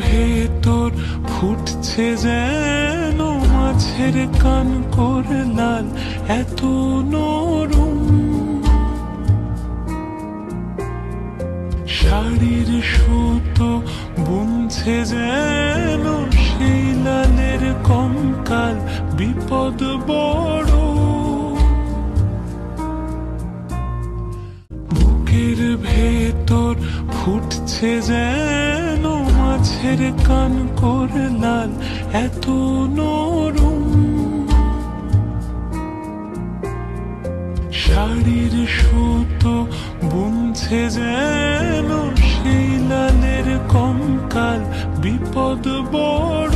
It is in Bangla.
ভেতর ফুটছে যেন, মাছের কান করে লাল, এত নরম। শাড়ির সুতো বুনছে যেন, সেই লালের কঙ্কাল বিপদ বড়। বুকের ভেতর ফুটছে যেন মাছের কান করে লাল, এত নরম। শাড়ির সুতো বুনছে যেন সেই লালের কঙ্কাল, বিপদ বড়